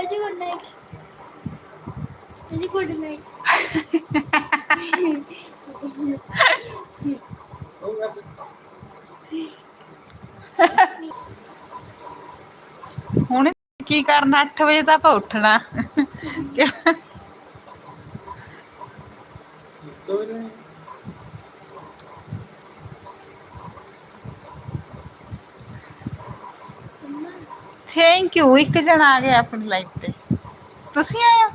ਭਾਜੀ good night ਭਾਜੀ good night ਹੁਣ ਕੀ ਕਰਨਾ? 8 ਵਜੇ ਤਾਂ ਆਪਾਂ ਉੱਠਣਾ। ਥੈਂਕ ਯੂ ਇੱਕ ਜਣ ਆ ਗਿਆ ਆਪਣੀ ਲਾਈਫ ਤੇ। ਤੁਸੀਂ ਆਏ ਹੋ?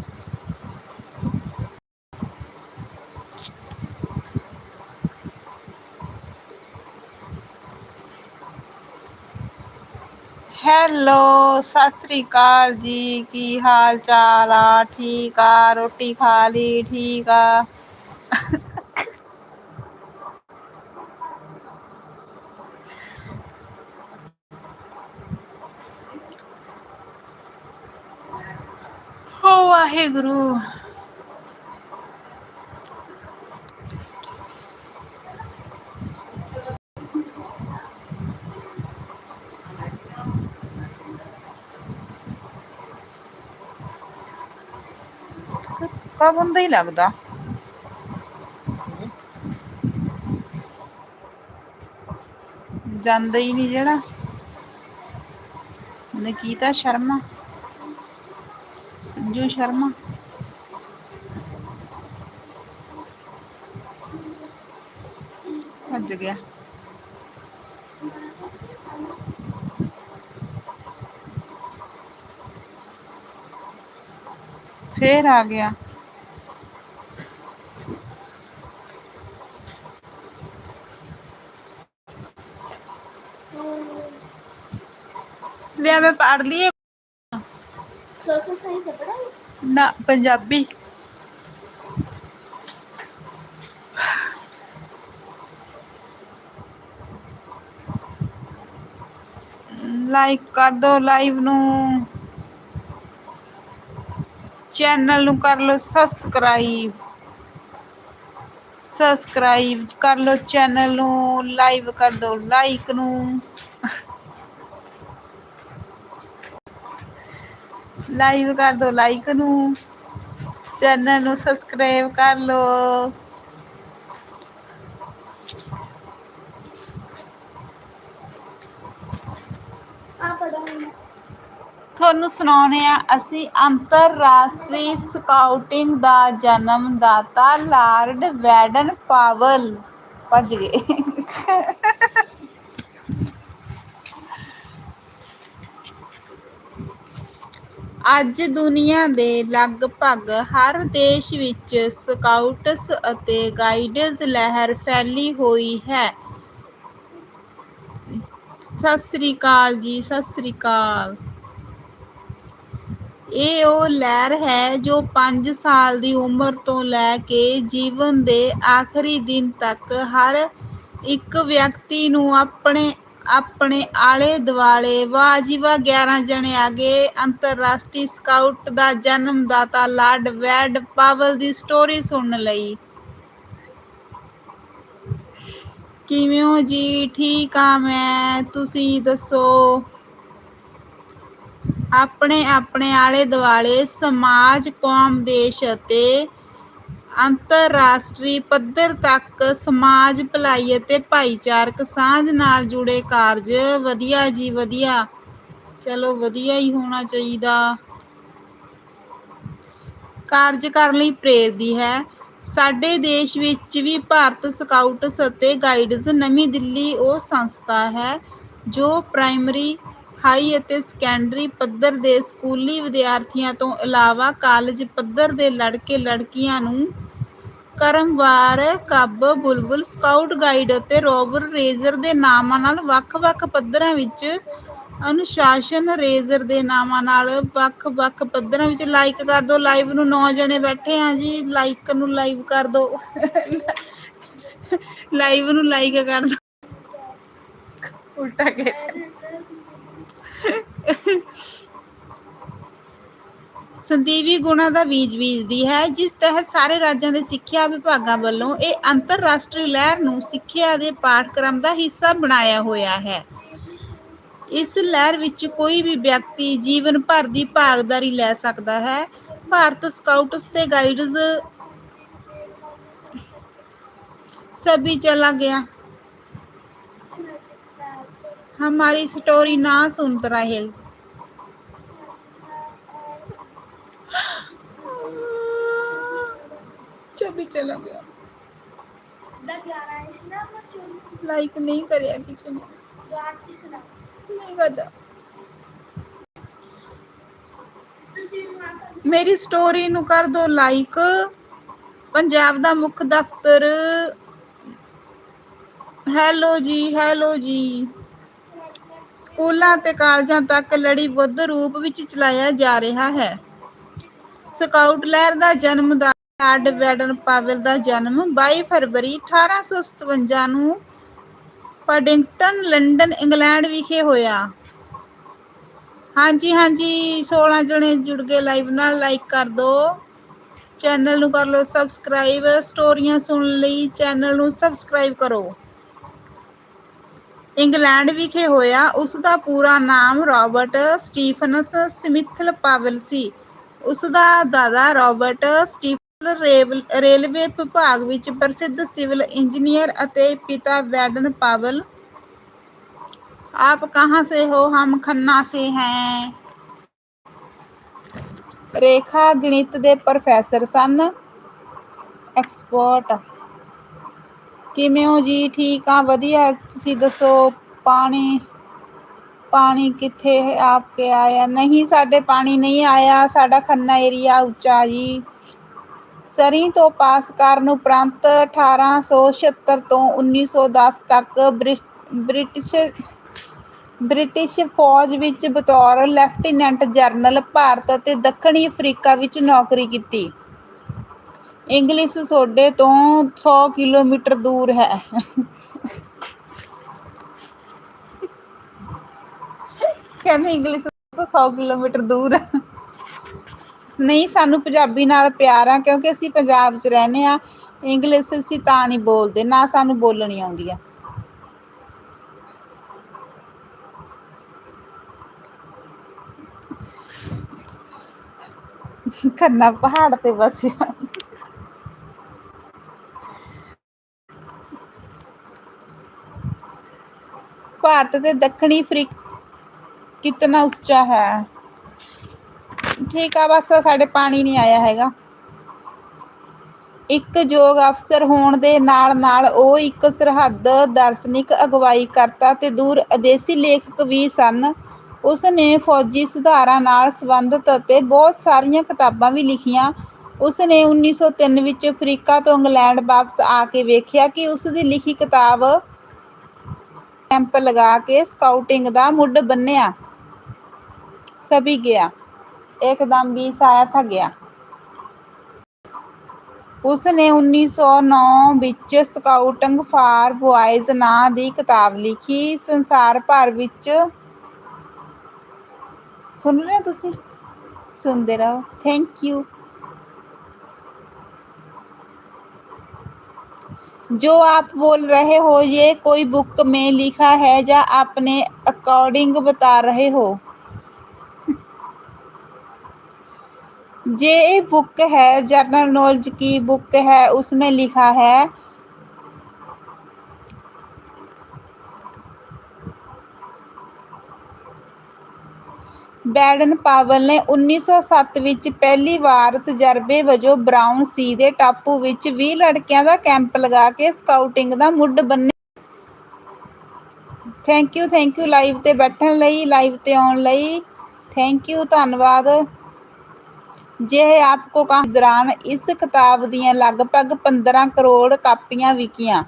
ਹੈਲੋ ਸਤਿ ਸ੍ਰੀ ਅਕਾਲ ਜੀ। ਕੀ ਹਾਲ ਚਾਲ ਆ? ਠੀਕ ਆ? ਰੋਟੀ ਖਾ ਲਈ? ਠੀਕ ਆ? ਹੋ ਵਾਹਿਗੁਰੂ। ਕਬ ਹੁੰਦਾ ਹੀ ਲੱਗਦਾ। ਜਾਂਦਾ ਹੀ ਨਹੀਂ ਜਿਹੜਾ। ਨਕੀਤਾ ਸ਼ਰਮਾ। ਸੰਜੂ ਸ਼ਰਮਾ। ਭੱਜ ਗਿਆ। ਫੇਰ ਆ ਗਿਆ। ਲਿਆ ਮੈਂ ਪੜ ਲਈ ਸੋਸ਼ਲ ਸਾਇੰਸ ਪੜਾ ਨਾ, ਪੰਜਾਬੀ। ਲਾਈਕ ਕਰ ਦੋ ਲਾਈਵ ਨੂੰ। ਚੈਨਲ ਨੂੰ ਕਰ ਲਓ ਸਬਸਕ੍ਰਾਈਬ ਸਬਸਕ੍ਰਾਈਬ ਕਰ ਲਓ ਚੈਨਲ ਨੂੰ ਲਾਈਵ ਕਰ ਦੋ ਲਾਈਕ ਨੂੰ। ਲਾਈਵ ਕਰ ਦੋ ਲਾਈਕ ਨੂੰ। ਚੈਨਲ ਨੂੰ ਸਬਸਕ੍ਰਾਈਬ ਕਰ ਲਓ ਤੁਹਾਨੂੰ ਸੁਣਾਉਣੇ ਆ ਅਸੀਂ ਅੰਤਰਰਾਸ਼ਟਰੀ ਸਕਾਊਟਿੰਗ ਦਾ ਜਨਮ ਦਾਤਾ ਲਾਰਡ ਵੈਡਨ ਪਾਵਲ। ਭੱਜ ਗਏ। ਅੱਜ ਦੁਨੀਆ ਦੇ ਲਗਭਗ ਹਰ ਦੇਸ਼ ਵਿੱਚ ਸਕਾਊਟਸ ਅਤੇ ਗਾਈਡਸ ਲਹਿਰ ਫੈਲੀ ਹੋਈ ਹੈ। ਸਤਿ ਸ੍ਰੀ ਅਕਾਲ ਜੀ, ਸਤਿ ਸ੍ਰੀ ਅਕਾਲ। ਇਹ ਉਹ ਲਹਿਰ ਹੈ ਜੋ 5 ਸਾਲ ਦੀ ਉਮਰ ਤੋਂ ਲੈ ਕੇ ਜੀਵਨ ਦੇ ਆਖਰੀ ਦਿਨ ਤੱਕ ਹਰ ਇੱਕ ਵਿਅਕਤੀ ਨੂੰ ਆਪਣੇ ਆਪਣੇ ਆਲੇ ਦੁਆਲੇ ਵਾਹ ਜੀ ਵਾਹ 11 ਜਣੇ ਆ ਗਏ। ਅੰਤਰਰਾਸ਼ਟਰੀ ਸਕਾਊਟ ਦਾ ਜਨਮਦਾਤਾ ਲਾਰਡ ਵੈਡ ਪਾਵਲ ਦੀ ਸਟੋਰੀ ਸੁਣਨ ਲਈ। ਕਿਵੇਂ ਹੋ ਜੀ? ਠੀਕ ਆ ਮੈਂ। ਤੁਸੀਂ ਦੱਸੋ? ਆਪਣੇ ਆਪਣੇ ਆਲੇ ਦੁਆਲੇ ਸਮਾਜ, ਕੌਮ, ਦੇਸ਼ ਅਤੇ ਅੰਤਰਰਾਸ਼ਟਰੀ ਪੱਧਰ ਤੱਕ ਸਮਾਜ ਭਲਾਈ ਅਤੇ ਭਾਈਚਾਰਕ ਸਾਂਝ ਨਾਲ ਜੁੜੇ ਕਾਰਜ। ਵਧੀਆ ਜੀ, ਵਧੀਆ। ਚਲੋ, ਵਧੀਆ ਹੀ ਹੋਣਾ ਚਾਹੀਦਾ। ਕਾਰਜ ਕਰਨ ਲਈ ਪ੍ਰੇਰਦੀ ਹੈ। ਸਾਡੇ ਦੇਸ਼ ਵਿੱਚ ਵੀ ਭਾਰਤ ਸਕਾਊਟਸ ਅਤੇ ਗਾਈਡਸ ਨਵੀਂ ਦਿੱਲੀ ਉਹ ਸੰਸਥਾ ਹੈ, ਜੋ ਪ੍ਰਾਇਮਰੀ, ਹਾਈ ਅਤੇ ਸੈਕੰਡਰੀ ਪੱਧਰ ਦੇ ਸਕੂਲੀ ਵਿਦਿਆਰਥੀਆਂ ਤੋਂ ਇਲਾਵਾ ਕਾਲਜ ਪੱਧਰ ਦੇ ਲੜਕੇ ਲੜਕੀਆਂ ਨੂੰ ਕਰਮਵਾਰ, ਕੱਬ, ਬੁਲਬੁਲ ਸਕਾਊਟ ਗਾਈਡ ਅਤੇ ਰੋਵਰ ਰੇਜ਼ਰ ਦੇ ਨਾਮਾਂ ਨਾਲ ਵੱਖ-ਵੱਖ ਪੱਧਰਾਂ ਵਿੱਚ ਅਨੁਸ਼ਾਸਨ ਰੇਜ਼ਰ ਦੇ ਨਾਮਾਂ ਨਾਲ ਵੱਖ-ਵੱਖ ਪੱਧਰਾਂ ਵਿੱਚ ਲਾਈਕ ਕਰ ਦਿਓ। ਲਾਈਵ ਨੂੰ ਨੌ ਜਣੇ ਬੈਠੇ ਆ ਜੀ। ਲਾਈਕ ਨੂੰ ਲਾਈਵ ਕਰ ਦਿਓ। ਲਾਈਵ ਨੂੰ ਲਾਈਕ ਕਰ ਦਿਓ। ਉਲਟਾ ਕੇ ਸੰਦੀਵੀ ਗੁਣਾਂ ਦਾ ਬੀਜ ਬੀਜਦੀ ਹੈ, ਜਿਸ ਤਹਿਤ ਸਾਰੇ ਰਾਜਾਂ ਦੇ ਸਿੱਖਿਆ ਵਿਭਾਗਾਂ ਵੱਲੋਂ ਇਹ ਅੰਤਰਰਾਸ਼ਟਰੀ ਲਹਿਰ ਨੂੰ ਸਿੱਖਿਆ ਦੇ ਪਾਠਕ੍ਰਮ ਦਾ ਹਿੱਸਾ ਬਣਾਇਆ ਹੋਇਆ ਹੈ। ਇਸ ਲਹਿਰ ਵਿੱਚ ਕੋਈ ਵੀ ਵਿਅਕਤੀ ਜੀਵਨ ਭਰ ਦੀ ਭਾਗਦਾਰੀ ਲੈ ਸਕਦਾ ਹੈ। ਭਾਰਤ ਸਕਾਊਟਸ ਤੇ ਗਾਈਡਸ सभी ਚਲਾ ਗਿਆ। हमारी स्टोरी ना सुनता रहे सभी चला गया ਦਾ 11 ਇਸ ਨਾ ਮੈਂ ਸਟੋਰੀ लाइक नहीं करिया किसी ने ਬਾਅਦ ਚ ਸੁਣਾ नहीं करता ਤੁਸੀਂ ਨਾ ਮੇਰੀ ਸਟੋਰੀ ਨੂੰ ਕਰ ਦਿਓ ਲਾਈਕ ਪੰਜਾਬ ਦਾ ਮੁੱਖ ਦਫ਼ਤਰ ਹੈਲੋ ਜੀ ਹੈਲੋ ਜੀ ਸਕੂਲਾਂ ਤੇ ਕਾਲਜਾਂ ਤੱਕ ਲੜੀਬੱਧ ਰੂਪ ਵਿੱਚ ਚਲਾਇਆ ਜਾ ਰਿਹਾ ਹੈ ਸਕਾਊਟ ਲਹਿਰ ਦਾ ਜਨਮ ਦਾ ਵੈਡਨ ਪਾਵਲ ਦਾ ਜਨਮ 22 ਫਰਵਰੀ 1857 ਨੂੰ ਪਡਿੰਗਟਨ, ਲੰਡਨ, ਇੰਗਲੈਂਡ ਵਿਖੇ ਹੋਇਆ। ਹਾਂਜੀ ਹਾਂਜੀ 16 ਜਣੇ ਜੁੜ ਗਏ ਲਾਈਵ ਨਾਲ। ਲਾਈਕ ਕਰ ਦਿਓ ਚੈਨਲ ਨੂੰ ਕਰ ਲਓ ਸਬਸਕ੍ਰਾਈਬ ਸਟੋਰੀਆਂ ਸੁਣਨ ਲਈ ਚੈਨਲ ਨੂੰ ਸਬਸਕ੍ਰਾਈਬ ਕਰੋ। ਇੰਗਲੈਂਡ ਵਿਖੇ ਹੋਇਆ। ਉਸ ਦਾ ਪੂਰਾ ਨਾਮ ਰਾਬਰਟ ਸਟੀਫਨਸ ਸਮਿਥਲ ਪਾਵਲ ਸੀ। ਉਸ ਦਾ ਦਾਦਾ ਰਾਬਰਟ ਸਟੀਫ ਰੇਵਲ- ਰੇਲਵੇ ਵਿਭਾਗ ਵਿੱਚ ਪ੍ਰਸਿੱਧ ਸਿਵਲ ਇੰਜੀਨੀਅਰ ਅਤੇ ਪਿਤਾ ਵੈਡਨ ਪਾਵਲ आप कहाँ से हो हम खन्ना से हैं ਰੇਖਾ ਗਣਿਤ ਦੇ ਪ੍ਰੋਫੈਸਰ ਸਨ ਐਕਸਪਰਟ ਕਿਵੇਂ ਹੋ ਜੀ ਠੀਕ ਆ ਵਧੀਆ ਤੁਸੀਂ ਦੱਸੋ ਪਾਣੀ ਪਾਣੀ ਕਿੱਥੇ ਹੈ ਆਪਕੇ ਆਇਆ ਨਹੀਂ ਸਾਡੇ ਪਾਣੀ ਨਹੀਂ ਆਇਆ ਸਾਡਾ ਖੰਨਾ ਏਰੀਆ ਉੱਚਾ ਜੀ ਸਰੀ ਤੋਂ ਪਾਸ ਕਰਨ ਉਪਰੰਤ 1876 ਤੋਂ 1910 ਤੱਕ ਬ੍ਰਿਟ- ਬ੍ਰਿਟਿਸ਼ ਬ੍ਰਿਟਿਸ਼ ਫੌਜ ਵਿੱਚ ਬਤੌਰ ਲੈਫਟੀਨੈਂਟ ਜਨਰਲ ਭਾਰਤ ਅਤੇ ਦੱਖਣੀ ਅਫਰੀਕਾ ਵਿੱਚ ਨੌਕਰੀ ਕੀਤੀ। ਇੰਗਲਿਸ਼ ਸੋਡੇ ਤੋਂ 100 ਕਿਲੋਮੀਟਰ ਦੂਰ ਹੈ। ਕਹਿੰਦੇ ਇੰਗਲਿਸ਼ ਤੋਂ 100 ਕਿਲੋਮੀਟਰ ਦੂਰ ਹੈ। ਨਹੀਂ, ਸਾਨੂੰ ਪੰਜਾਬੀ ਨਾਲ ਪਿਆਰ ਆ, ਕਿਉਂਕਿ ਅਸੀਂ ਪੰਜਾਬ 'ਚ ਰਹਿੰਦੇ ਆ, ਇੰਗਲਿਸ਼ ਅਸੀਂ ਤਾਂ ਨਹੀਂ ਬੋਲਦੇ, ਨਾ ਸਾਨੂੰ ਬੋਲਣੀ ਆਉਂਦੀ ਆ। ਖੰਨਾ ਪਹਾੜ ਤੇ ਵਸਿਆ। ਭਾਰਤ ਦੇ ਦੱਖਣੀ ਅਫਰੀਕਾ ਕਿਤਨਾ ਉੱਚਾ ਹੈ? ਠੀਕ ਆ, ਬਸ ਸਾਡੇ ਪਾਣੀ ਨਹੀਂ ਆਇਆ ਹੈਗਾ। ਇੱਕ ਯੋਗ ਅਫਸਰ ਹੋਣ ਦੇ ਨਾਲ ਨਾਲ ਉਹ ਇੱਕ ਸਰਹੱਦ ਦਾਰਸ਼ਨਿਕ ਅਗਵਾਈ ਕਰਤਾ ਤੇ ਦੂਰ ਅਦੇਸੀ ਲੇਖਕ ਵੀ ਸਨ। ਉਸ ਨੇ ਫੌਜੀ ਸੁਧਾਰਾਂ ਨਾਲ ਸੰਬੰਧਿਤ ਅਤੇ ਬਹੁਤ ਸਾਰੀਆਂ ਕਿਤਾਬਾਂ ਵੀ ਲਿਖੀਆਂ। ਉਸ ਨੇ 1903 ਵਿੱਚ ਅਫਰੀਕਾ ਤੋਂ ਇੰਗਲੈਂਡ ਵਾਪਸ ਆ ਕੇ ਵੇਖਿਆ ਕਿ ਉਸ ਦੀ ਲਿਖੀ ਕਿਤਾਬ ਕੈਂਪ ਲਗਾ ਕੇ ਸਕਾਊਟਿੰਗ ਦਾ ਮੁੱਢ ਬੰਨਿਆ। ਸਭੀ ਗਿਆ। एकदम ਵੀ आया था गया ਉਸ ਨੇ 1909 ਵਿੱਚ ਸਕਾਊਟਿੰਗ ਫਾਰ ਬੁਆਇਜ਼ ਨਾਂ ਦੀ ਕਿਤਾਬ ਲਿਖੀ। ਸੰਸਾਰ ਭਰ ਵਿੱਚ ਸੁਣ ਰਹੇ ਤੁਸੀਂ? ਸੁਣਦੇ ਰਹੋ। ਥੈਂਕ ਯੂ ਜੋ ਆਪ ਬੋਲ ਰਹੇ ਹੋ ये ਕੋਈ ਬੁੱਕ में ਲਿਖਾ ਹੈ ਜਾਂ ਆਪਣੇ ਅਕੋਰਡਿੰਗ बता ਰਹੇ ਹੋ। ये बुक है जनरल नॉलेज की बुक है उसमें लिखा है ਬੈਡਨ ਪਾਵਲ ਨੇ 1907 ਵਿੱਚ ਪਹਿਲੀ ਵਾਰ ਤਜਰਬੇ ਵਜੋਂ ਬ੍ਰਾਊਨ ਸੀ ਦੇ ਟਾਪੂ ਵਿੱਚ 20 ਲੜਕਿਆਂ ਦਾ ਕੈਂਪ ਲਗਾ ਕੇ ਸਕਾਊਟਿੰਗ ਦਾ ਮੁੱਢ ਬੰਨਿਆ thank you thank you live ਤੇ ਬੈਠਣ ਲਈ ਲਾਈਵ ਤੇ ਆਉਣ ਲਈ ਥੈਂਕ ਯੂ ਧੰਨਵਾਦ ਜਿਹੇ ਆਪਕੋ ਕਹਾਂ ਦੌਰਾਨ, ਇਸ ਕਿਤਾਬ ਦੀਆਂ ਲਗਭਗ 15 ਕਰੋੜ ਕਾਪੀਆਂ ਵਿਕੀਆਂ।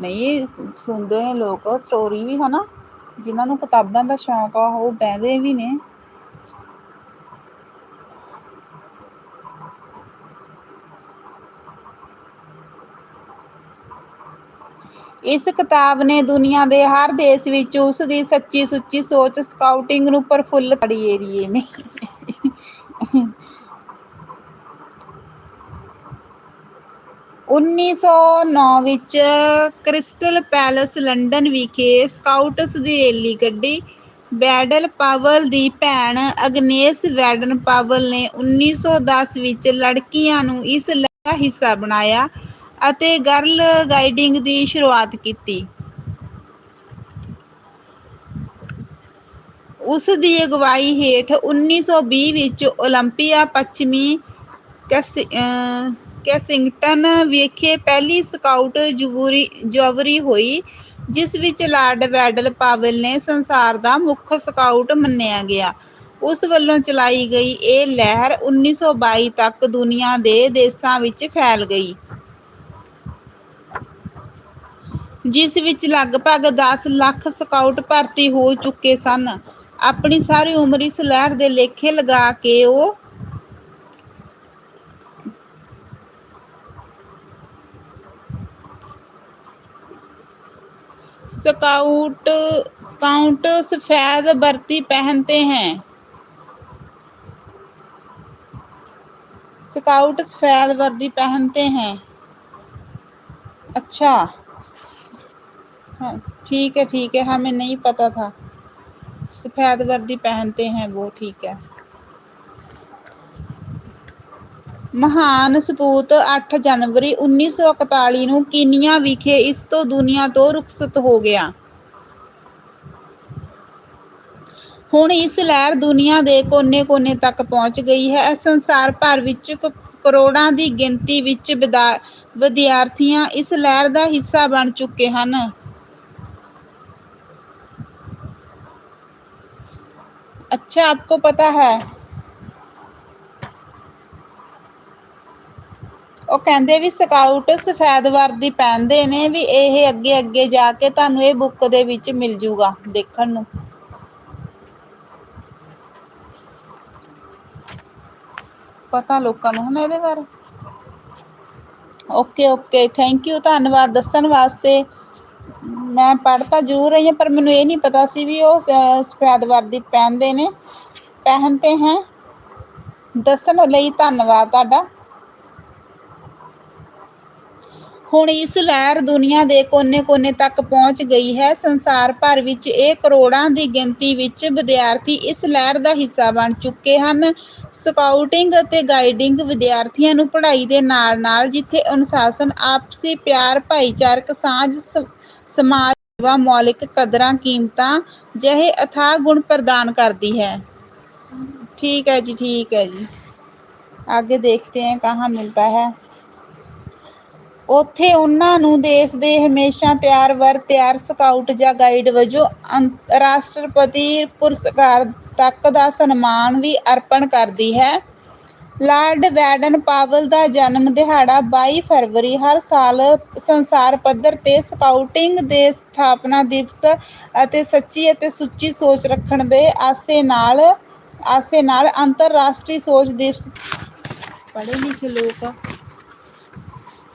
ਨਹੀਂ, ਸੁਣਦੇ ਨੇ ਲੋਕ ਸਟੋਰੀ ਵੀ ਹਨਾ, ਜਿਨ੍ਹਾਂ ਨੂੰ ਕਿਤਾਬਾਂ ਦਾ ਸ਼ੌਂਕ ਆ, ਉਹ ਬਹਿੰਦੇ ਵੀ ਨੇ। ਇਸ ਕਿਤਾਬ ਨੇ ਦੁਨੀਆ ਦੇ ਹਰ ਦੇਸ਼ ਵਿੱਚ ਉਸ ਦੀ ਸੱਚੀ ਸੁੱਚੀ ਸੋਚ ਸਕਾਊਟਿੰਗ ਨੂੰ ਪ੍ਰਫੁੱਲ ਕਰੀ ਏਰੀਏ ਨੇ 1909 ਵਿੱਚ ਕ੍ਰਿਸਟਲ ਪੈਲਸ, ਲੰਡਨ ਵਿਖੇ ਸਕਾਊਟਸ ਦੀ ਰੈਲੀ ਕੱਢੀ। ਬੈਡਲ ਪਾਵਲ ਦੀ ਭੈਣ ਅਗਨੇਸ ਬੈਡਨ ਪਾਵਲ ਨੇ 1910 ਵਿੱਚ ਲੜਕੀਆਂ ਨੂੰ ਇਸ ਦਾ ਹਿੱਸਾ ਬਣਾਇਆ ਅਤੇ ਗਰਲ ਗਾਈਡਿੰਗ ਦੀ ਸ਼ੁਰੂਆਤ ਕੀਤੀ। ਉਸ ਦੀ ਅਗਵਾਈ ਹੇਠ 1920 ਵਿੱਚ ਓਲੰਪੀਆ ਪੱਛਮੀ ਕੈਸਿੰਗਟਨ ਵਿਖੇ ਪਹਿਲੀ ਸਕਾਊਟ ਜੁਆਵਰੀ ਹੋਈ, ਜਿਸ ਵਿੱਚ ਲਾਰਡ ਵੈਡਲ ਪਾਵਲ ਨੇ ਸੰਸਾਰ ਦਾ ਮੁੱਖ ਸਕਾਊਟ ਮੰਨਿਆ ਗਿਆ। ਉਸ ਵੱਲੋਂ ਚਲਾਈ ਗਈ ਇਹ ਲਹਿਰ 1922 ਤੱਕ ਦੁਨੀਆ ਦੇ ਦੇਸ਼ਾਂ ਵਿੱਚ ਫੈਲ ਗਈ। ਜਿਸ ਵਿੱਚ ਲਗਭਗ ਦਸ ਲੱਖ ਸਕਾਊਟ ਭਰਤੀ ਹੋ ਚੁੱਕੇ ਸਨ। ਆਪਣੀ ਸਾਰੀ ਉਮਰ ਇਸ ਲਹਿਰ ਦੇ ਲੇਖੇ ਲਗਾ ਕੇ ਉਹ स्काउट सफेद वर्दी पहनते हैं। स्काउट सफेद वर्दी पहनते हैं। अच्छा ठीक है ठीक है हमें नहीं पता था सफेद वर्दी पहनते हैं वो ठीक है ਮਹਾਨ ਸਪੂਤ 8 ਜਨਵਰੀ 1941 ਨੂੰ ਕੀਨੀਆ ਵਿਖੇ ਇਸ ਤੋਂ ਦੁਨੀਆ ਤੋਂ ਰੁਖਸਤ ਹੋ ਗਿਆ। ਹੁਣ ਇਸ ਲਹਿਰ ਦੁਨੀਆ ਦੇ ਕੋਨੇ-ਕੋਨੇ ਤੱਕ ਪਹੁੰਚ ਗਈ ਹੈ। ਸੰਸਾਰ ਭਰ ਵਿੱਚ ਕਰੋੜਾਂ ਦੀ ਗਿਣਤੀ ਵਿੱਚ ਵਿਦਿਆਰਥੀ ਇਸ ਲਹਿਰ ਦਾ ਹਿੱਸਾ ਬਣ ਚੁੱਕੇ ਹਨ। अच्छा आपको पता है ਉਹ ਕਹਿੰਦੇ ਵੀ ਸਕਾਊਟ ਸਫੈਦ ਵਰਦੀ ਪਹਿਨਦੇ ਨੇ ਵੀ ਇਹ ਅੱਗੇ ਅੱਗੇ ਜਾ ਕੇ ਤੁਹਾਨੂੰ ਇਹ ਬੁੱਕ ਦੇ ਵਿੱਚ ਮਿਲ ਜੂਗਾ ਦੇਖਣ ਨੂੰ ਪਤਾ ਲੋਕਾਂ ਨੂੰ ਹੁਣ ਇਹਦੇ ਬਾਰੇ ਓਕੇ ਓਕੇ ਥੈਂਕ ਯੂ ਧੰਨਵਾਦ ਦੱਸਣ ਵਾਸਤੇ ਮੈਂ ਪੜ੍ਹ ਤਾਂ ਜ਼ਰੂਰ ਰਹੀ ਹਾਂ ਪਰ ਮੈਨੂੰ ਇਹ ਨਹੀਂ ਪਤਾ ਸੀ ਵੀ ਉਹ ਸਫੈਦ ਵਰਦੀ ਪਹਿਨਦੇ ਨੇ ਪਹਿਨਤੇ ਹੈ ਦੱਸਣ ਲਈ ਧੰਨਵਾਦ ਤੁਹਾਡਾ ਹੁਣ ਇਸ ਲਹਿਰ ਦੁਨੀਆ ਦੇ ਕੋਨੇ-ਕੋਨੇ ਤੱਕ ਪਹੁੰਚ ਗਈ ਹੈ। ਸੰਸਾਰ ਭਰ ਵਿੱਚ ਇਹ ਕਰੋੜਾਂ ਦੀ ਗਿਣਤੀ ਵਿੱਚ ਵਿਦਿਆਰਥੀ ਇਸ ਲਹਿਰ ਦਾ ਹਿੱਸਾ ਬਣ ਚੁੱਕੇ ਹਨ। ਸਕਾਊਟਿੰਗ ਅਤੇ ਗਾਈਡਿੰਗ ਵਿਦਿਆਰਥੀਆਂ ਨੂੰ ਪੜ੍ਹਾਈ ਦੇ ਨਾਲ-ਨਾਲ ਜਿੱਥੇ ਅਨੁਸ਼ਾਸਨ, ਆਪਸੀ ਪਿਆਰ, ਭਾਈਚਾਰਕ ਸਾਂਝ, ਸਮਾਜ ਸੇਵਾ, ਮੌਲਿਕ ਕਦਰਾਂ-ਕੀਮਤਾਂ ਜਿਹੇ ਅਥਾਹ ਗੁਣ ਪ੍ਰਦਾਨ ਕਰਦੀ ਹੈ। ਠੀਕ ਹੈ ਜੀ ਠੀਕ ਹੈ ਜੀ ਆਗੇ ਦੇਖਤੇ ਹੈ ਕਹਾਂ ਮਿਲਤਾ ਹੈ ਉੱਥੇ ਉਹਨਾਂ ਨੂੰ ਦੇਸ਼ ਦੇ ਹਮੇਸ਼ਾ ਤਿਆਰ ਵਰ ਤਿਆਰ ਸਕਾਊਟ ਜਾਂ ਗਾਈਡ ਵਜੋਂ ਰਾਸ਼ਟਰਪਤੀ ਪੁਰਸਕਾਰ ਤੱਕ ਦਾ ਸਨਮਾਨ ਵੀ ਅਰਪਣ ਕਰਦੀ ਹੈ। ਲਾਰਡ ਵੈਡਨ ਪਾਵਲ ਦਾ ਜਨਮ ਦਿਹਾੜਾ ਬਾਈ ਫਰਵਰੀ ਹਰ ਸਾਲ ਸੰਸਾਰ ਪੱਧਰ ਤੇ ਸਕਾਊਟਿੰਗ ਦੇ ਸਥਾਪਨਾ ਦਿਵਸ ਅਤੇ ਸੱਚੀ ਅਤੇ ਸੁੱਚੀ ਸੋਚ ਰੱਖਣ ਦੇ ਆਸੇ ਨਾਲ ਆਸੇ ਨਾਲ ਅੰਤਰਰਾਸ਼ਟਰੀ ਸੋਚ ਦਿਵਸ ਪੜ੍ਹੇ ਲਿਖੇ ਲੋਕ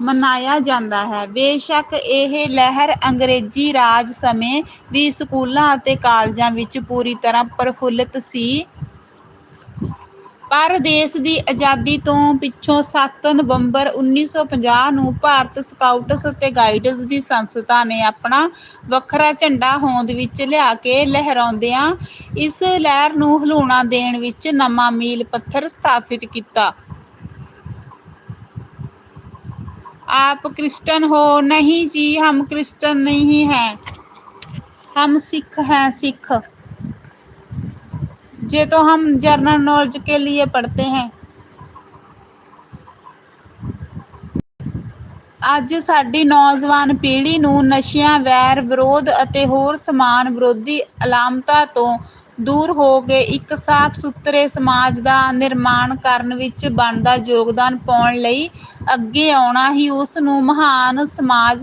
ਮਨਾਇਆ ਜਾਂਦਾ ਹੈ। ਬੇਸ਼ੱਕ ਇਹ ਲਹਿਰ ਅੰਗਰੇਜ਼ੀ ਰਾਜ ਸਮੇਂ ਵੀ ਸਕੂਲਾਂ ਅਤੇ ਕਾਲਜਾਂ ਵਿੱਚ ਪੂਰੀ ਤਰ੍ਹਾਂ ਪ੍ਰਫੁੱਲਤ ਸੀ। ਪਰ ਦੇਸ਼ ਦੀ ਆਜ਼ਾਦੀ ਤੋਂ ਪਿੱਛੋਂ 7 ਨਵੰਬਰ 1950 ਨੂੰ ਭਾਰਤ ਸਕਾਊਟਸ ਅਤੇ ਗਾਈਡਸ ਦੀ ਸੰਸਥਾ ਨੇ ਆਪਣਾ ਵੱਖਰਾ ਝੰਡਾ ਹੋਂਦ ਵਿੱਚ ਲਿਆ ਕੇ ਲਹਿਰਾਉਂਦਿਆਂ ਇਸ ਲਹਿਰ ਨੂੰ ਹਲੂਣਾ ਦੇਣ ਵਿੱਚ ਨਵਾਂ ਮੀਲ ਪੱਥਰ ਸਥਾਪਿਤ ਕੀਤਾ। ਆਪ ਕ੍ਰਿਸਚਨ ਹੋ ਨਹੀਂ ਜੀ, ਹਮ ਕ੍ਰਿਸਚਨ ਨਹੀਂ ਹੈ। ਹਮ ਸਿੱਖ ਹੈ ਸਿੱਖ। ये तो हम जनरल नॉलेज के लिए पढ़ते हैं ਅੱਜ ਸਾਡੀ ਨੌਜਵਾਨ ਪੀੜ੍ਹੀ ਨੂੰ ਨਸ਼ਿਆਂ, ਵੈਰ ਵਿਰੋਧ ਅਤੇ ਹੋਰ ਸਮਾਜ ਵਿਰੋਧੀ ਅਲਾਮਤਾਂ ਤੋਂ ਦੂਰ ਹੋ ਕੇ ਇੱਕ ਸਾਫ਼ ਸੁਥਰੇ ਸਮਾਜ ਦਾ ਨਿਰਮਾਣ ਕਰਨ ਵਿੱਚ ਬਣਦਾ ਯੋਗਦਾਨ ਪਾਉਣ ਲਈ ਅੱਗੇ ਆਉਣਾ ਹੀ ਉਸ ਨੂੰ ਮਹਾਨ ਸਮਾਜ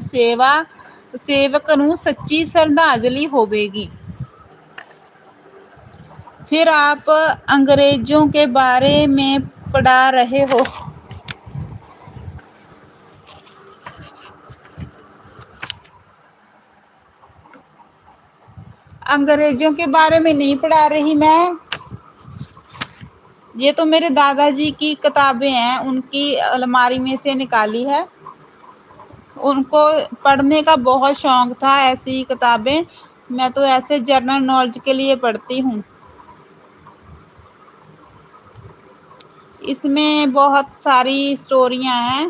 ਸੇਵਕ ਨੂੰ ਸੱਚੀ ਸ਼ਰਧਾਂਜਲੀ ਹੋਵੇਗੀ। फिर आप अंग्रेज़ों के बारे में पढ़ा रहे हो। अंग्रेज़ों के बारे में नहीं पढ़ा रही मैं। ये तो मेरे दादाजी की किताबें हैं, उनकी अलमारी में से निकाली है। उनको पढ़ने का बहुत शौक था ऐसी किताबें। मैं तो ऐसे जनरल नॉलेज के लिए पढ़ती हूँ। इसमें बहुत सारी स्टोरियाँ हैं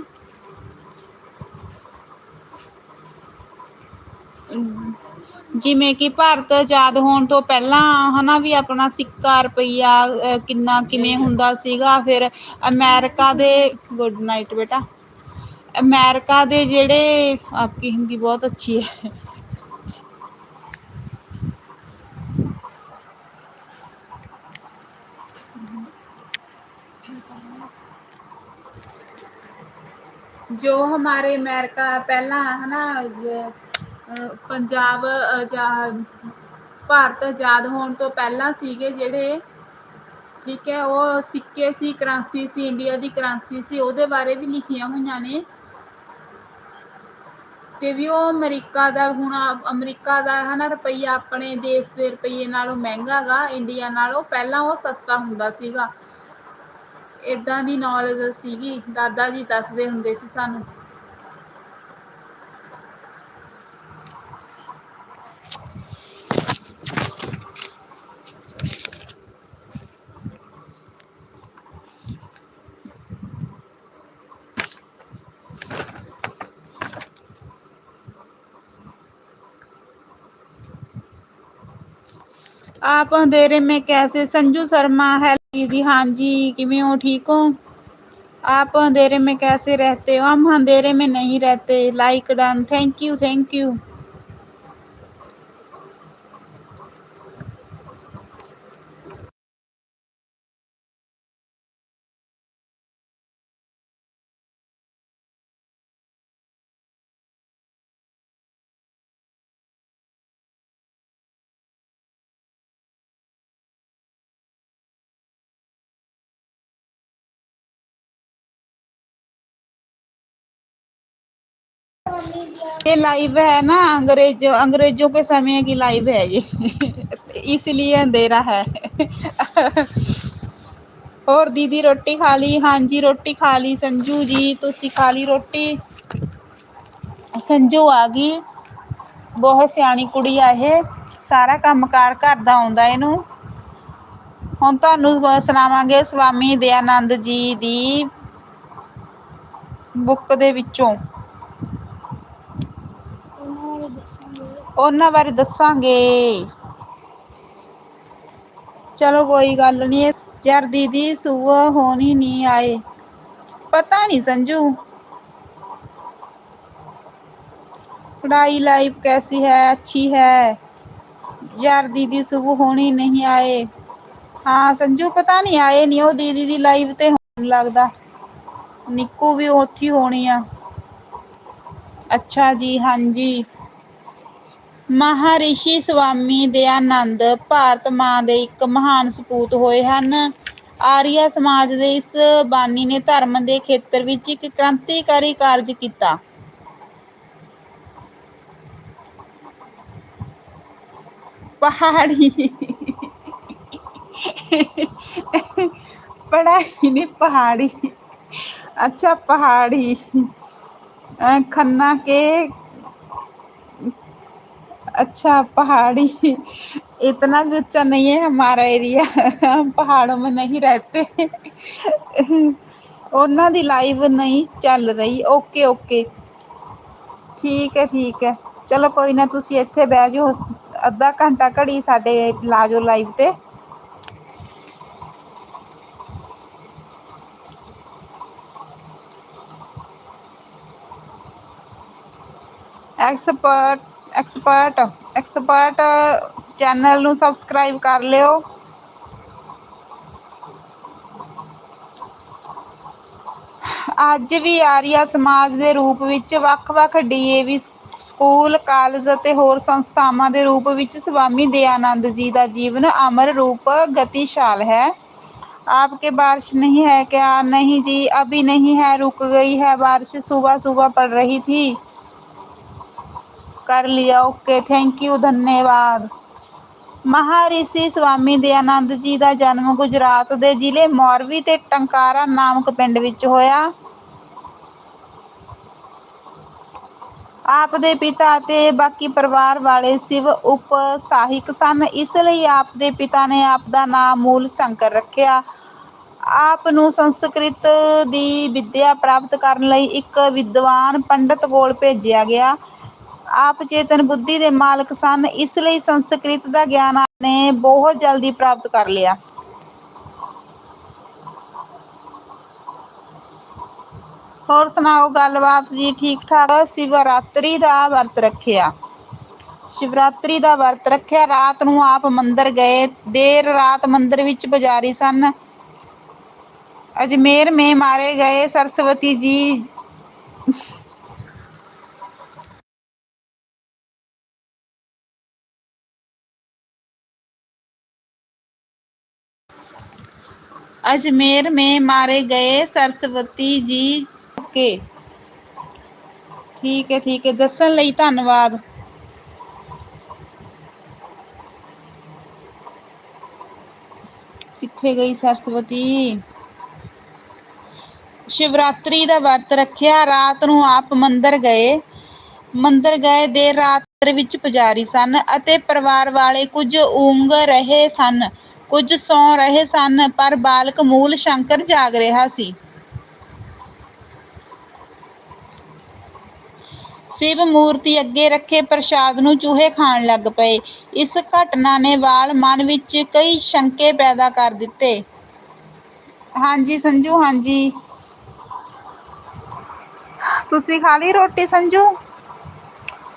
ਜਿਵੇਂ ਕਿ ਭਾਰਤ ਆਜ਼ਾਦ ਹੋਣ ਤੋਂ ਪਹਿਲਾਂ ਹਨਾ ਵੀ ਆਪਣਾ ਸਿੱਕਾ ਰੁਪਈਆ ਅ, ਕਿੰਨਾ ਕਿਵੇਂ ਹੁੰਦਾ ਸੀਗਾ ਫਿਰ ਅਮਰੀਕਾ ਦੇ ਗੁੱਡ ਨਾਈਟ ਬੇਟਾ ਅਮਰੀਕਾ ਦੇ ਜਿਹੜੇ ਆਪਕੀ ਹਿੰਦੀ ਬਹੁਤ ਅੱਛੀ ਹੈ ਜੋ ਹਮਾਰੇ ਅਮਰੀਕਾ ਪਹਿਲਾਂ ਹੈ ਨਾ ਪੰਜਾਬ ਆਜ਼ਾਦ ਭਾਰਤ ਆਜ਼ਾਦ ਹੋਣ ਤੋਂ ਪਹਿਲਾਂ ਸੀਗੇ ਜਿਹੜੇ, ਠੀਕ ਹੈ, ਉਹ ਸਿੱਕੇ ਸੀ, ਕਰੰਸੀ ਸੀ, ਇੰਡੀਆ ਦੀ ਕਰੰਸੀ ਸੀ, ਉਹਦੇ ਬਾਰੇ ਵੀ ਲਿਖੀਆਂ ਹੋਈਆਂ ਨੇ। ਤੇ ਵੀ ਉਹ ਅਮਰੀਕਾ ਦਾ, ਹੁਣ ਅਮਰੀਕਾ ਦਾ, ਹਨਾ, ਰੁਪਈਆ ਆਪਣੇ ਦੇਸ਼ ਦੇ ਰੁਪਈਏ ਨਾਲੋਂ ਮਹਿੰਗਾ ਗਾ, ਇੰਡੀਆ ਨਾਲੋਂ ਪਹਿਲਾਂ ਉਹ ਸਸਤਾ ਹੁੰਦਾ ਸੀਗਾ। ਇਦਾਂ ਦੀ ਨੌਲੇਜ ਸੀਗੀ ਦਾਦਾ ਜੀ ਦੱਸਦੇ ਹੁੰਦੇ ਸੀ ਸਾਨੂੰ आप अंधेरे में कैसे संजू शर्मा है दीदी हाँ जी किमें हो ठीक हो आप अंधेरे में कैसे रहते हो हम अंधेरे में नहीं रहते like done thank you thank you ये लाइव है ना अंग्रेजों अंग्रेजों के समय की लाइव है ये इसलिए अंधेरा है और दीदी रोटी खा ली हाँ जी रोटी खा ली संजू जी ਤੁਸੀਂ ਖਾ ਲਈ ਰੋਟੀ ਸੰਜੂ ਆ ਗਈ ਬਹੁਤ ਸਿਆਣੀ ਕੁੜੀ ਆ ਇਹ ਸਾਰਾ ਕੰਮਕਾਰ ਘਰ ਦਾ ਆਉਂਦਾ ਇਹਨੂੰ ਹੁਣ ਤੁਹਾਨੂੰ ਬ- ਸੁਣਾਵਾਂਗੇ ਸਵਾਮੀ ਦਇਆਨੰਦ ਜੀ ਦੀ ਬੁੱਕ ਦੇ ਵਿੱਚੋਂ ਉਹਨਾਂ ਬਾਰੇ ਦੱਸਾਂਗੇ। ਚਲੋ ਕੋਈ ਗੱਲ ਨਹੀਂ ਯਾਰ ਦੀਦੀ ਸੁਬਹ ਹੋਣੀ ਨਹੀਂ ਆਏ। ਪਤਾ ਨਹੀਂ ਸੰਜੂ। पढ़ाई ਲਾਈਫ ਕੈਸੀ ਹੈ, ਅੱਛੀ ਹੈ? यार दीदी सुबह ਹੋਣੀ ਨਹੀਂ ਆਏ। हाँ संजू पता नहीं आए नहीं वो दीदी ਦੀ ਲਾਈਵ ਤੇ ਹੋਣ ਲੱਗਦਾ। ਨਿੱਕੂ ਵੀ ਉੱਥੇ ਹੋਣੀ ਆ। ਅੱਛਾ ਜੀ, ਹਾਂਜੀ। ਮਹਾਰਿਸ਼ੀ ਸਵਾਮੀ ਦਇਆਨੰਦ ਭਾਰਤ ਮਾਂ ਦੇ ਇੱਕ ਮਹਾਨ ਸਪੂਤ ਹੋਏ ਹਨ। ਆਰੀਆ ਸਮਾਜ ਦੇ ਇਸ ਬਾਨੀ ਨੇ ਧਰਮ ਦੇ ਖੇਤਰ ਵਿੱਚ ਇੱਕ ਕ੍ਰਾਂਤੀਕਾਰੀ ਕਾਰਜ ਕੀਤਾ। ਪਹਾੜੀ। ਪੜਾਈ ਨੇ ਪਹਾੜੀ। ਅੱਛਾ, ਪਹਾੜੀ। ਖੰਨਾ ਕੇ अच्छा पहाड़ी इतना भी ऊंचा नहीं है हमारा एरिया हम पहाड़ों में नहीं रहते ਉਹਨਾਂ ਦੀ ਲਾਈਵ ਨਹੀਂ ਚੱਲ ਰਹੀ ਓਕੇ ਓਕੇ ਠੀਕ ਹੈ ਠੀਕ ਹੈ ਚਲੋ ਕੋਈ ਨਾ ਤੁਸੀਂ ਇੱਥੇ ਬਹਿ ਜਾਓ ਅੱਧਾ ਘੰਟਾ ਘੜੀ ਸਾਡੇ ਲਾ ਜਾਓ ਲਾਈਵ ਤੇ ਐਕਸਪਰਟ ਐਕਸਪਰਟ ਐਕਸਪਰਟ ਚੈਨਲ ਨੂੰ ਸਬਸਕ੍ਰਾਈਬ ਕਰ ਲਿਓ ਅੱਜ ਵੀ ਆਰੀਆ ਸਮਾਜ ਦੇ ਰੂਪ ਵਿੱਚ ਵੱਖ-ਵੱਖ ਡੀਏਵੀ ਸਕੂਲ ਕਾਲਜ ਅਤੇ ਹੋਰ ਸੰਸਥਾਵਾਂ ਦੇ ਰੂਪ ਵਿੱਚ ਸਵਾਮੀ ਦਇਆਨੰਦ ਜੀ ਦਾ ਜੀਵਨ ਅਮਰ ਰੂਪ ਗਤੀਸ਼ਾਲ ਹੈ आपके बारिश नहीं है क्या नहीं जी अभी नहीं है रुक गई है बारिश सुबह सुबह पड़ रही थी कर लिया ओके थैंक यू धन्यवाद ਮਹਾਰਿਸ਼ੀ ਸਵਾਮੀ ਦਇਆਨੰਦ ਜੀ ਦਾ ਜਨਮ ਗੁਜਰਾਤ ਦੇ ਜ਼ਿਲ੍ਹੇ ਮੋਰਵੀ ਤੇ ਟੰਕਾਰਾ ਨਾਮਕ ਪਿੰਡ ਵਿੱਚ ਹੋਇਆ ਆਪ ਦੇ ਪਿਤਾ ਅਤੇ ਬਾਕੀ ਪਰਿਵਾਰ ਵਾਲੇ ਸ਼ਿਵ ਉਪਾਸਕ ਸਨ ਇਸ ਲਈ ਆਪ ਦੇ ਪਿਤਾ ਨੇ ਆਪ ਦਾ ਨਾਮ ਮੂਲ ਸ਼ੰਕਰ ਰੱਖਿਆ। ਆਪ ਨੂੰ ਸੰਸਕ੍ਰਿਤ ਦੀ ਵਿੱਦਿਆ ਪ੍ਰਾਪਤ ਕਰਨ ਲਈ ਇੱਕ ਵਿਦਵਾਨ ਪੰਡਤ ਕੋਲ ਭੇਜਿਆ ਗਿਆ। ਆਪ ਚੇਤਨ ਬੁੱਧੀ ਦੇ ਮਾਲਕ ਸਨ, ਇਸ ਲਈ ਸੰਸਕ੍ਰਿਤ ਦਾ ਗਿਆਨ ਆਪ ਨੇ ਬਹੁਤ ਜਲਦੀ ਪ੍ਰਾਪਤ ਕਰ ਲਿਆ। ਹੋਰ ਸੁਣਾਓ, ਗੱਲਬਾਤ ਜੀ ਠੀਕ ਠਾਕ ਸ਼ਿਵਰਾਤਰੀ ਦਾ ਵਰਤ ਰੱਖਿਆ। ਸ਼ਿਵਰਾਤਰੀ ਦਾ ਵਰਤ ਰੱਖਿਆ। ਰਾਤ ਨੂੰ ਆਪ ਮੰਦਰ ਗਏ। ਦੇਰ ਰਾਤ ਮੰਦਰ ਵਿੱਚ ਪੁਜਾਰੀ ਸਨ। ਅਜਮੇਰ ਮੇ ਮਾਰੇ ਗਏ। ਸਰਸਵਤੀ ਜੀ अजमेर में मारे गए ਸਰਸਵਤੀ ਜੀ ਓਕੇ ਠੀਕ ਹੈ ਠੀਕ ਹੈ ਦੱਸਣ ਲਈ ਧੰਨਵਾਦ ਕਿੱਥੇ ਗਈ ਸਰਸਵਤੀ ਸ਼ਿਵਰਾਤਰੀ ਦਾ ਵਰਤ ਰੱਖਿਆ ਰਾਤ ਨੂੰ ਆਪ ਮੰਦਰ ਗਏ ਮੰਦਰ ਗਏ ਦੇਰ ਰਾਤ ਵਿੱਚ ਪੁਜਾਰੀ ਸਨ ਅਤੇ ਪਰਿਵਾਰ ਵਾਲੇ ਕੁਝ ਊਂਘ ਰਹੇ ਸਨ ਕੁਝ ਸੌਂ ਰਹੇ ਸਨ, ਪਰ ਬਾਲਕ ਮੂਲ ਸ਼ੰਕਰ ਜਾਗ ਰਿਹਾ ਸੀ। ਸ਼ਿਵ ਮੂਰਤੀ ਅੱਗੇ ਰੱਖੇ ਪ੍ਰਸ਼ਾਦ ਨੂੰ ਚੂਹੇ ਖਾਣ ਲੱਗ ਪਏ। ਇਸ ਘਟਨਾ ਨੇ ਵਾਲ ਮਨ ਵਿੱਚ ਕਈ ਸ਼ੰਕੇ ਪੈਦਾ ਕਰ ਦਿੱਤੇ। ਹਾਂਜੀ ਸੰਜੂ, ਹਾਂਜੀ। ਤੁਸੀਂ ਖਾ ਲਈ ਰੋਟੀ ਸੰਜੂ?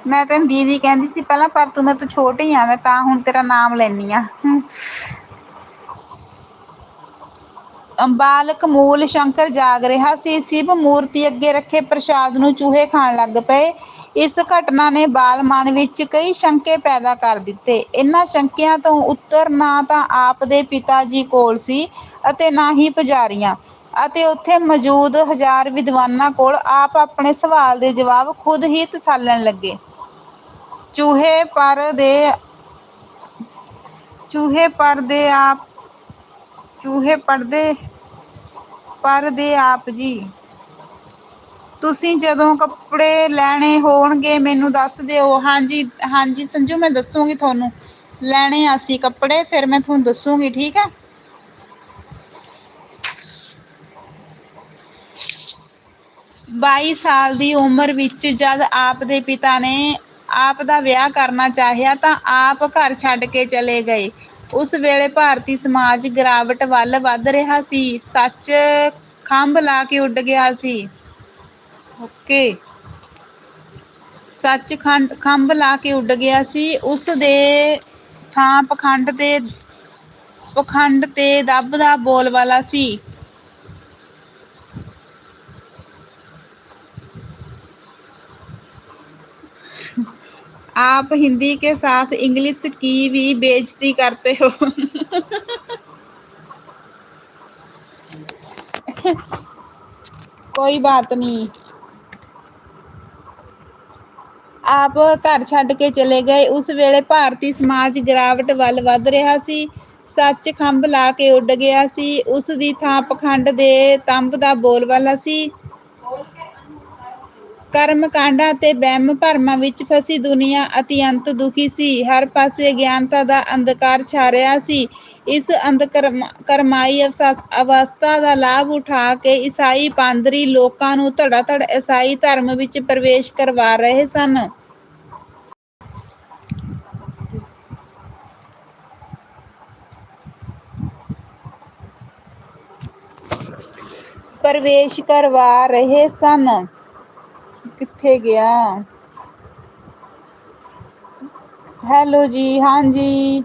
ਮੈਂ ਤੈਨੂੰ ਦੀਦੀ ਕਹਿੰਦੀ ਸੀ ਪਹਿਲਾਂ, ਪਰ ਤੂੰ ਮੇਰੇ ਤੋਂ ਛੋਟੀ ਆ, ਮੈਂ ਤਾਂ ਹੁਣ ਤੇਰਾ ਨਾਮ ਲੈਣੀ ਆ। ਬਾਲਕ ਮੂਲ ਸ਼ੰਕਰ ਜਾਗ ਰਿਹਾ ਸੀ। ਸ਼ਿਵ ਮੂਰਤੀ ਅੱਗੇ ਰੱਖੇ ਪ੍ਰਸ਼ਾਦ ਨੂੰ ਚੂਹੇ ਖਾਣ ਲੱਗ ਪਏ। ਇਸ ਘਟਨਾ ਨੇ ਬਾਲ ਮਨ ਵਿੱਚ ਕਈ ਸ਼ੰਕੇ ਪੈਦਾ ਕਰ ਦਿੱਤੇ। ਇਹਨਾਂ ਸ਼ੰਕਿਆਂ ਤੋਂ ਉੱਤਰ ਨਾ ਤਾਂ ਆਪ ਦੇ ਪਿਤਾ ਜੀ ਕੋਲ ਸੀ ਅਤੇ ਨਾ ਹੀ ਪੁਜਾਰੀਆਂ। ਅਤੇ ਉੱਥੇ ਮੌਜੂਦ ਹਜ਼ਾਰ ਵਿਦਵਾਨਾਂ ਕੋਲ ਆਪ ਆਪਣੇ ਸਵਾਲ ਦੇ ਜਵਾਬ ਖੁਦ ਹੀ ਤਸਾਲਣ ਲੱਗੇ। ਚੂਹੇ ਪਰ ਦੇ, ਚੂਹੇ ਪਰ ਦੇ ਆਪ ਚੂਹੇ ਪੜਦੇ, ਪਰ ਆਪ ਜੀ। ਤੁਸੀਂ ਜਦੋਂ ਕੱਪੜੇ ਲੈਣੇ ਹੋਣਗੇ, ਮੈਨੂੰ ਦੱਸ ਦਿਓ। ਹਾਂਜੀ ਹਾਂਜੀ ਸੰਜੂ, ਮੈਂ ਦੱਸੂਗੀ ਤੁਹਾਨੂੰ। ਲੈਣੇ ਆ ਅਸੀਂ ਕੱਪੜੇ, ਫਿਰ ਮੈਂ ਤੁਹਾਨੂੰ ਦੱਸੂਗੀ, ਠੀਕ ਹੈ ਬਾਈ ਸਾਲ ਦੀ ਉਮਰ ਵਿੱਚ ਜਦ ਆਪ ਦੇ ਪਿਤਾ ਨੇ ਆਪ ਦਾ ਵਿਆਹ ਕਰਨਾ ਚਾਹਿਆ ਤਾਂ ਆਪ ਘਰ ਛੱਡ ਕੇ ਚਲੇ ਗਏ। ਉਸ ਵੇਲੇ ਭਾਰਤੀ ਸਮਾਜ ਗਿਰਾਵਟ ਵੱਲ ਵੱਧ ਰਿਹਾ ਸੀ। ਸੱਚ ਖੰਭ ਲਾ ਕੇ ਉੱਡ ਗਿਆ ਸੀ। ਓਕੇ। ਸੱਚ ਖੰਡ, ਖੰਭ ਲਾ ਕੇ ਉੱਡ ਗਿਆ ਸੀ। ਉਸ ਦੇ ਥਾਂ ਪਖੰਡ ਤੇ ਪਖੰਡ ਤੇ ਦੱਬ ਦਾ ਬੋਲਬਾਲਾ ਸੀ। आप हिंदी के साथ इंग्लिश की भी बेइज्जती करते हो ਕੋਈ ਬਾਤ ਨਹੀਂ ਆਪ ਘਰ ਛੱਡ ਕੇ ਚਲੇ ਗਏ ਉਸ ਵੇਲੇ ਭਾਰਤੀ ਸਮਾਜ ਗਿਰਾਵਟ ਵੱਲ ਵੱਧ ਰਿਹਾ ਸੀ ਸੱਚ ਖੰਭ ਲਾ ਕੇ ਉੱਡ ਗਿਆ ਸੀ ਉਸ ਦੀ ਥਾਂ ਪਖੰਡ ਦੇ ਤੰਬ ਦਾ ਬੋਲਬਾਲਾ ਸੀ ਕਰਮ ਕਾਂਡਾਂ ਅਤੇ ਵਹਿਮ ਭਰਮਾਂ ਵਿੱਚ ਫਸੀ ਦੁਨੀਆ ਅਤਿਅੰਤ ਦੁਖੀ ਸੀ। ਹਰ ਪਾਸੇ ਅਗਿਆਨਤਾ ਦਾ ਅੰਧਕਾਰ ਛਾ ਰਿਹਾ ਸੀ। ਇਸ ਅੰਧਕਰਮਾਈ ਅਵਸਥਾ ਦਾ ਲਾਭ ਉਠਾ ਕੇ ਈਸਾਈ ਪਾਂਦਰੀ ਲੋਕਾਂ ਨੂੰ ਧੜਾ ਧੜ ਈਸਾਈ ਧਰਮ ਵਿੱਚ ਪ੍ਰਵੇਸ਼ ਕਰਵਾ ਰਹੇ ਸਨ। ਪ੍ਰਵੇਸ਼ ਕਰਵਾ ਰਹੇ ਸਨ। ਕਿੱਥੇ ਗਿਆ? ਹੈਲੋ ਜੀ, ਹਾਂਜੀ।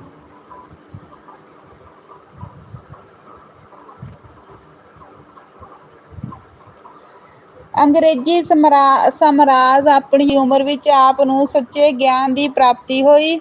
ਅੰਗਰੇਜ਼ੀ ਸਮਰਾ, ਸਾਮਰਾਜ ਆਪਣੀ ਉਮਰ ਵਿੱਚ ਆਪ ਨੂੰ ਸੱਚੇ ਗਿਆਨ ਦੀ ਪ੍ਰਾਪਤੀ ਹੋਈ।